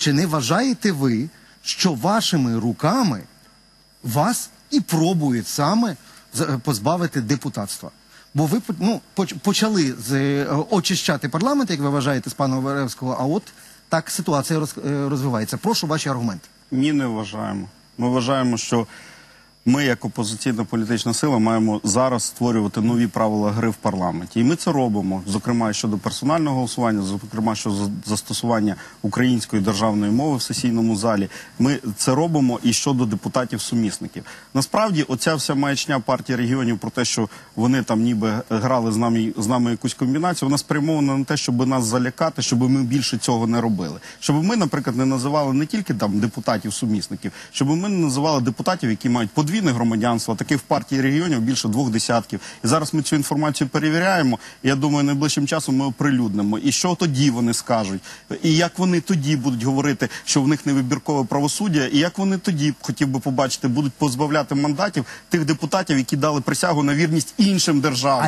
Чи не вважаєте ви, що вашими руками вас і пробують саме е, позбавити депутатства? Бо ви ну, почали з, е, очищати парламент, як ви вважаєте, з пана Веревського, а от так ситуація е, розвивається. Прошу ваші аргументи. Ні, не вважаємо. Ми вважаємо, що ми, як опозиційна політична сила, маємо зараз створювати нові правила гри в парламенті. І ми це робимо, зокрема щодо персонального голосування, зокрема щодо застосування української державної мови в сесійному залі. Ми це робимо і щодо депутатів-сумісників. Насправді, оця вся маячня партії регіонів про те, що вони там ніби грали з нами з нами якусь комбінацію, вона спрямована на те, щоб нас залякати, щоб ми більше цього не робили. Щоб ми, наприклад, не називали не тільки там депутатів-сумісників, щоб ми не називали депутатів, які мають подвійне громадянство. Таких в партії регіонів більше двох десятків. І зараз ми цю інформацію перевіряємо. Я думаю, найближчим часом ми оприлюднимо. І що тоді вони скажуть, і як вони тоді будуть говорити, що в них невибіркове правосуддя, і як вони тоді хотів би побачити, будуть позбавляти мандатів тих депутатів, які дали присягу на вірність іншим державам.